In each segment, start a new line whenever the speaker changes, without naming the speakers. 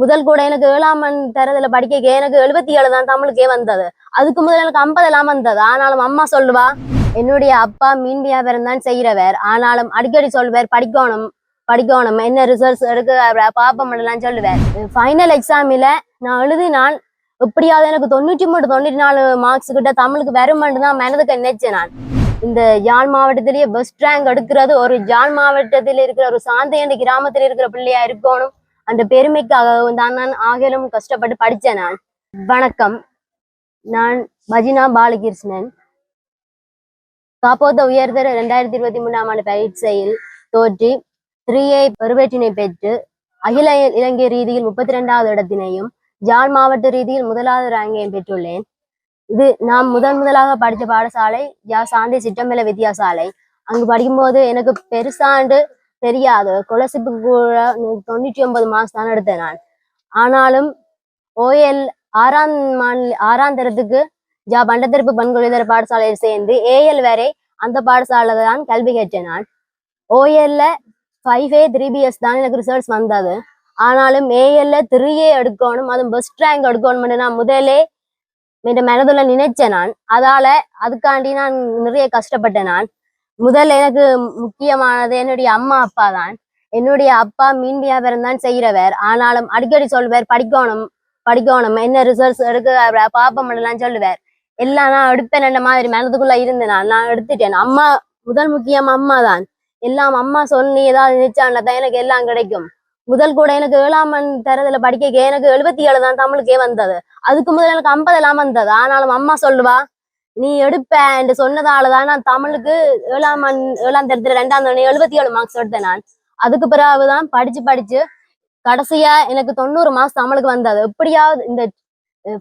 முதல் கூட எனக்கு ஏழாம் தரதுல படிக்க எனக்கு எழுபத்தி ஏழு தான் தமிழுக்கே வந்தது. அதுக்கு முதல் எனக்கு ஐம்பது எல்லாம் வந்தது. ஆனாலும் அம்மா சொல்லுவா என்னுடைய அப்பா மீன் வியாபாரம் தான் செய்யறவர் ஆனாலும் அடிக்கடி சொல்லுவார் படிக்கணும் படிக்கணும். என்ன ரிசல்ட்ஸ் எடுக்க பாப்பம் எல்லாம் சொல்லுவார். ஃபைனல் எக்ஸாமில் நான் எழுதினால் எப்படியாவது எனக்கு தொண்ணூற்றி மூணு தொண்ணூற்றி நாலு மார்க்ஸ் கிட்ட தமிழுக்கு வருமென்று தான் மனதுக்கு நினைச்சேன் நான். இந்த யாழ் மாவட்டத்திலேயே பெஸ்ட் ரேங்க் எடுக்கிறது ஒரு யாழ் மாவட்டத்தில் இருக்கிற ஒரு சாந்தையண்டி கிராமத்தில் இருக்கிற பிள்ளையா இருக்கணும். அந்த பெருமைக்காகவும் தான் நான் ஆகிலும் கஷ்டப்பட்டு படித்தேன் நான். வணக்கம். நான் பஜினா பாலகிருஷ்ணன். காப்போத்த உயர்தர ரெண்டாயிரத்தி இருபத்தி மூணாம் ஆண்டு பயிற்சியில் தோற்றி த்ரீ ஏ பெருவேற்றினை பெற்று அகில இலங்கை ரீதியில் முப்பத்தி ரெண்டாவது இடத்தினையும் ஜாழ் மாவட்ட ரீதியில் முதலாவது ரேங்கையும் பெற்றுள்ளேன். இது நான் முதன் முதலாக படித்த பாடசாலை யா சாந்தி சிட்டம்பல வித்தியாசாலை அங்கு படிக்கும்போது எனக்கு பெருசாண்டு தெரியாது கொலசிப்பு கூட தொண்ணூற்றி ஒன்பது மார்க்ஸ் தான் எடுத்தேன் நான். ஆனாலும் ஓஎல் ஆறாம் மாநில ஆறாம் தரத்துக்கு ஜா பண்டத்திருப்பு பண்கொழிதர பாடசாலையில் சேர்ந்து ஏஎல் வரை அந்த பாடசாலையில தான் கல்வி கேட்டேன் நான். ஓஎல்ல ஃபைவ் ஏ த்ரீ பிஎஸ் தான் எனக்கு ரிசல்ட்ஸ் வந்தது. ஆனாலும் ஏஎல்ல த்ரீ ஏ எடுக்கணும் அதுவும் பெஸ்ட் ரேங்க் எடுக்கணும்னு நான் முதலே என் மனதுல நினைச்சேன் நான். அதால அதுக்காண்டி நான் நிறைய கஷ்டப்பட்டேன் நான். முதல்ல எனக்கு முக்கியமானது என்னுடைய அம்மா அப்பா தான் என்னுடைய அப்பா மீன் வியாபாரம் தான் செய்யறவர் ஆனாலும் அடிக்கடி சொல்லுவார் படிக்கணும் படிக்கணும். என்ன ரிசல்ட்ஸ் எடுக்க பாப்பம் எல்லாம் சொல்லுவார். எல்லாம் நான் எடுப்பேன் என்ன மாதிரி மனதுக்குள்ள இருந்தேன் நான் நான் எடுத்துட்டேன். அம்மா முதல் முக்கியம் அம்மா தான் எல்லாம் அம்மா சொல்லி ஏதாவது நினைச்சாண்டா தான் எனக்கு எல்லாம் கிடைக்கும். முதல் கூட எனக்கு ஏழாம் மண் தரதுல படிக்க எனக்கு எழுபத்தி ஏழு தான் தமிழுக்கே வந்தது. அதுக்கு முதல் எனக்கு ஐம்பது எல்லாம் வந்தது. ஆனாலும் அம்மா சொல்லுவா நீ எடுப்ப என்று சொன்னதால தான் நான் தமிழுக்கு ஏழாம் மண் ஏழாம் தரத்துல ரெண்டாம் தவணை எழுபத்தி ஏழு மார்க்ஸ் எடுத்தேன் நான். அதுக்கு பிறகுதான் படிச்சு படிச்சு கடைசியா எனக்கு தொண்ணூறு மார்க்ஸ் தமிழுக்கு வந்தது. எப்படியாவது இந்த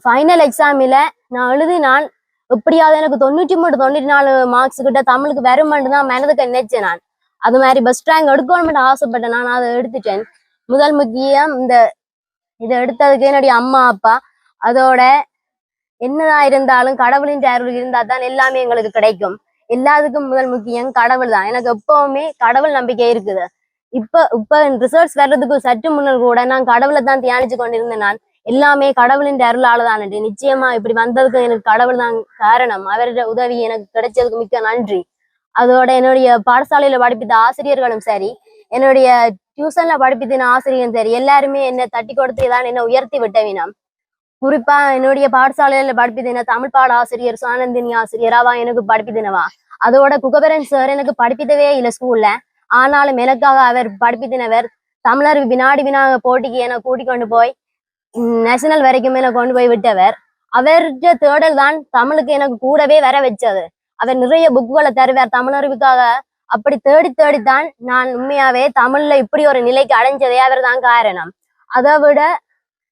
ஃபைனல் எக்ஸாமில நான் எழுதினால் எப்படியாவது எனக்கு தொண்ணூற்றி மூணு தொண்ணூற்றி நாலு மார்க்ஸ் கிட்ட தமிழுக்கு வருமென்று தான் மனதுக்கு நினைச்சேன் நான். அது மாதிரி பெஸ்ட் ரேங்க் எடுக்கணும்னு ஆசைப்பட்டேன். நான் அதை எடுத்துட்டேன். முதல் முக்கியம் இந்த இதை எடுத்ததுக்கு என்னுடைய அம்மா அப்பா அதோட என்னதான் இருந்தாலும் கடவுளின் அருள் இருந்தா தான் எல்லாமே எங்களுக்கு கிடைக்கும். எல்லாத்துக்கும் முதல் முக்கியம் கடவுள் தான். எனக்கு எப்பவுமே கடவுள் நம்பிக்கை இருக்குது. இப்ப இப்ப ரிசல்ட்ஸ் வர்றதுக்கு சற்று முன்னர் கூட நான் கடவுளை தான் தியானிச்சு கொண்டிருந்தேன். நான் எல்லாமே கடவுளின் அருளால தான் நிச்சயமா இப்படி வந்ததுக்கு எனக்கு கடவுள் தான் காரணம். அவரோட உதவி எனக்கு கிடைச்சதுக்கு மிக்க நன்றி. அதோட என்னுடைய பாடசாலையில படிப்பித்த ஆசிரியர்களும் சரி என்னுடைய டியூஷன்ல படிப்பித்தின ஆசிரியரும் சரி எல்லாருமே என்ன தட்டி கொடுத்து தான் என்ன உயர்த்தி விட்டவினம் குறிப்பா என்னுடைய பாடசாலையில படிப்பித்தின தமிழ் பாட ஆசிரியர் சுவானந்தினி ஆசிரியராவா எனக்கு படிப்பித்தினவா அதோட குகபரன் சார் எனக்கு படிப்பித்தவே இல்லை ஸ்கூல்ல ஆனாலும் எனக்காக அவர் படிப்பித்தினவர் தமிழர் வினாடி வினா போட்டிக்கு என கூட்டிக் கொண்டு போய் நேஷனல் வரைக்கும் என கொண்டு போய் விட்டவர். அவர்கிட்ட தேடல் தான் தமிழுக்கு எனக்கு கூடவே வர வச்சது. அவர் நிறைய புக்குகளை தருவார் தமிழறிவுக்காக அப்படி தேடி தேடித்தான் நான் உண்மையாவே தமிழ்ல இப்படி ஒரு நிலைக்கு அடைஞ்சதே அவர் தான் காரணம். அதை விட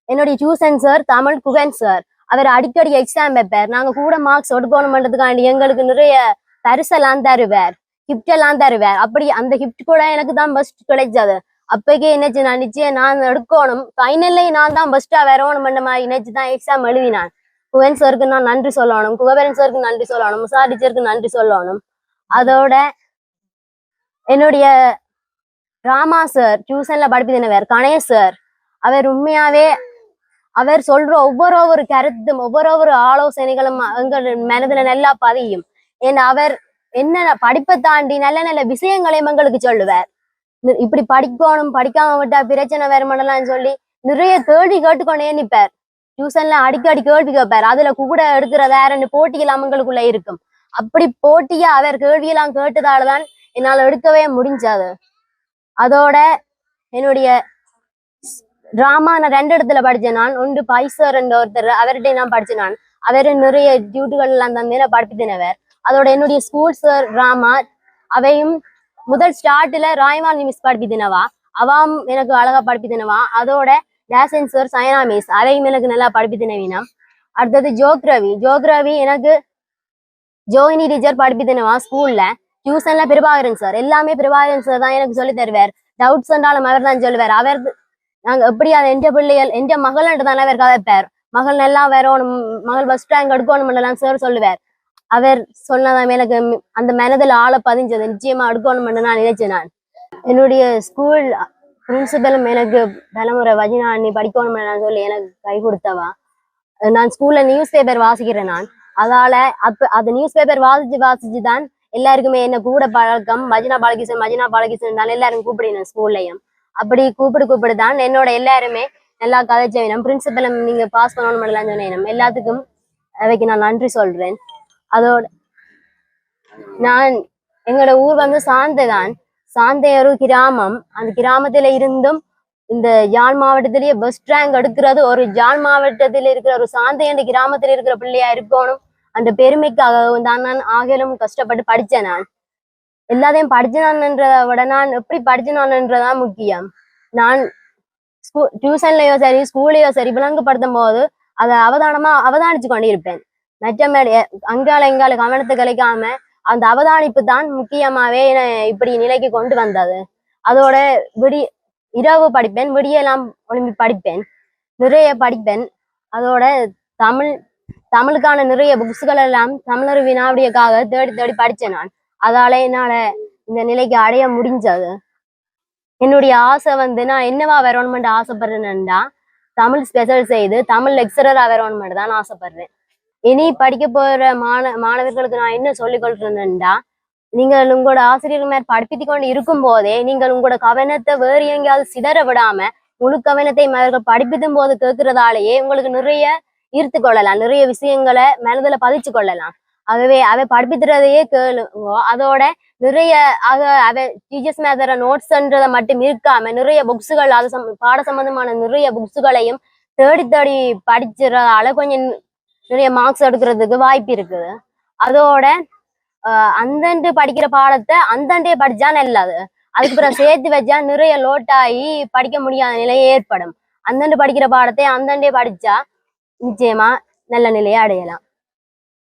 என்னுடைய tuition sir Tamil Guhan sir அவர் அடிக்கடி எக்ஸாம் வைப்பார். நாங்க கூட மார்க்ஸ் எடுக்கணும்ன்றதுக்காண்டி எங்களுக்கு நிறைய பரிசெல்லாம் தருவார். கிஃப்ட் எல்லாம் தருவார். அப்படி அந்த கிஃப்ட் கூட எனக்கு தான் பெஸ்ட் கிடைச்சது. அப்பக்கே என்னச்சு நான் நிச்சயம் நான் எடுக்கணும். ஃபைனல்லையும் நான் தான் பெஸ்டா பண்ண மாதிரி நினைச்சு தான் எக்ஸாம் எழுதினான். குவன் சாருக்கு நான் நன்றி சொல்லணும். குகபரன் சாருக்கு நன்றி சொல்லணும். முசா டீச்சருக்கு நன்றி சொல்லணும். அதோட என்னுடைய ராமா சார் டியூஷன்ல படிப்பினவர் கணேஷ் சார் அவர் உண்மையாவே அவர் சொல்ற ஒவ்வொரு ஒரு கருத்தும் ஒவ்வொரு ஒரு ஆலோசனைகளும் எங்கள் மனதுல நல்லா பதியும். ஏன்னா அவர் என்ன படிப்பை தாண்டி நல்ல நல்ல விஷயங்களையும் எங்களுக்கு சொல்லுவார். இப்படி படிக்கணும் படிக்காம விட்டா பிரச்சனை வருமானலாம் சொல்லி நிறைய கேள்வி கேட்டுக்கொண்டே நிற்பார் டியூஷன்ல அடிக்கடி கேள்வி கேட்பார் அதுல கூட எடுக்கிற வேற ரெண்டு போட்டியெல்லாம் எங்களுக்குள்ள இருக்கும். அப்படி போட்டியா அவர் கேள்வியெல்லாம் கேட்டதாலதான் என்னால எடுக்கவே முடிஞ்சது. அதோட என்னுடைய டிராமா நான் ரெண்டு இடத்துல படிச்சேன் நான் ஒன்று பைசர் என்ற ஒருத்தர் அவர்கிட்ட நான் படிச்சேன் நான். அவர் நிறைய டியூட்டிகள் எல்லாம் தந்து படிப்பித்தினவர். அதோட என்னுடைய ஸ்கூல் சார் டிராமா அவையும் முதல் ஸ்டார்ட்ல ராய்வான் மிஸ் படிப்பித்தினவா? அவாம் எனக்கு அழகா படிப்பித்தினவா? அதோட டேசன் சார் சயனா மிஸ் அவையும் எனக்கு நல்லா படிப்பித்தினவினா. அடுத்தது ஜோக்ரவி. ஜோக்ரவி எனக்கு ஜோயினி டீச்சர் படிப்பித்தினவா ஸ்கூல்ல டியூஷன்ல பிரபாகரன் சார் எல்லாமே பிரபாகரன் சார் தான் எனக்கு சொல்லி தருவார். டவுட்ஸ் என்றாலும் அவர் தான் சொல்லுவார். அவர் நாங்க எப்படி அது எந்த பிள்ளைகள் எந்த மகள்ன்ட்டு தானே அவர் கதைப்பார் மகள் நல்லா வரணும் மகள் ஃபர்ஸ்ட் ரேங்க் எடுக்கணும் சார் சொல்லுவார். அவர் சொன்னதான் எனக்கு அந்த மனதில் ஆளை பதிஞ்சது. நிச்சயமா எடுக்கணும்னு நான் நினைச்சேன் நான். என்னுடைய ஸ்கூல் பிரின்சிபலும் எனக்கு தலைமுறை வஜினா நீ படிக்கணும்னு நான் சொல்லி எனக்கு கை கொடுத்தவா. நான் ஸ்கூல்ல நியூஸ் பேப்பர் வாசிக்கிறேன் நான். அதால அப்ப அது நியூஸ் பேப்பர் வாசிச்சு வாசிச்சு தான் எல்லாருக்குமே என்ன கூட பழக்கம். மஜினா பாலகிருஷ்ணன் மஜினா பாலகிருஷ்ணன் தான் எல்லாரும் கூப்பிடுறேன் ஸ்கூல்லையும் அப்படி கூப்பிடு கூப்பிடு தான் என்னோட எல்லாருமே எல்லா காலேஜ் வேணும். பிரின்சிபல் நீங்க பாஸ் பண்ணணும் எல்லாம் சொன்னேன். எல்லாத்துக்கும் அவைக்கு நான் நன்றி சொல்றேன். அதோட நான் எங்களோட ஊர் வந்து சாந்தைதான். சாந்தை ஒரு கிராமம். அந்த கிராமத்துல இருந்தும் இந்த யாழ் மாவட்டத்திலேயே பெஸ்ட் ரேங்க் எடுக்கிறது ஒரு யாழ் மாவட்டத்தில் இருக்கிற ஒரு சாந்தை என்ற கிராமத்தில் இருக்கிற பிள்ளையா இருக்கணும். அந்த பெருமைக்காக தான் நான் ஆகிலும் கஷ்டப்பட்டு படிச்சேன் நான். எல்லாத்தையும் படிச்சனான்றதை விட நான் எப்படி படிச்சனான்றதான் முக்கியம். நான் ஸ்கூ டியூஷன்லயோ சரி ஸ்கூல்லையோ சரி விளங்குபடுத்தும் போது அதை அவதானமா அவதானிச்சு கொண்டிருப்பேன். மற்றமேடைய அங்கால இங்கால கவனத்தை கலைக்காம அந்த அவதானிப்பு தான் முக்கியமாவே என்னை இப்படி நிலைக்கு கொண்டு வந்தது. அதோட விடி இரவு படிப்பேன் விடியெல்லாம் ஒளிம்பி படிப்பேன் நிறைய படிப்பேன். அதோட தமிழ் தமிழுக்கான நிறைய புக்ஸுகள் எல்லாம் தமிழர் வினாவுடையக்காக தேடி தேடி படித்தேன் நான். அதால என்னால இந்த நிலைக்கு அடைய முடிஞ்சது. என்னுடைய ஆசை வந்து நான் என்னவா வரணும்னு ஆசைப்படுறேன்னா தமிழ் ஸ்பெஷல் செய்து தமிழ் லெக்சரரா வரணும்னு தான் ஆசைப்படுறேன். இனி படிக்க போற மாண மாணவர்களுக்கு நான் என்ன சொல்லிக் கொள்றேன்னா நீங்கள் உங்களோட ஆசிரியர்கள் மேல் படிப்பித்து கொண்டு இருக்கும் போதே நீங்கள் உங்களோட கவனத்தை வேறு எங்கேயாவது சிதற விடாம முழு கவனத்தை அவர்கள் படிப்பித்தும் போது கேட்கறதாலேயே உங்களுக்கு நிறைய ஈர்த்து கொள்ளலாம் நிறைய விஷயங்களை மனதில் பதிச்சு கொள்ளலாம். ஆகவே அவை படிப்பித்துறதையே கேளுங்க. அதோட நிறைய ஆக அவ டீச்சர்ஸ் மேதர நோட்ஸ்ன்றதை மட்டும் இருக்காம நிறைய புக்ஸுகள் அது சம் பாட சம்பந்தமான நிறைய புக்ஸுகளையும் தேடி தேடி படிச்சுறதால கொஞ்சம் நிறைய மார்க்ஸ் எடுக்கிறதுக்கு வாய்ப்பு இருக்குது. அதோட அந்தண்டு படிக்கிற பாடத்தை அந்தண்டே படிச்சா நல்லது. அதுக்கு பிறகு சேர்த்து வச்சா நிறைய லோட் ஆகி படிக்க முடியாத நிலை ஏற்படும். அந்தண்டு படிக்கிற பாடத்தை அந்தண்டே படிச்சா நிச்சயமா நல்ல நிலையை அடையலாம்.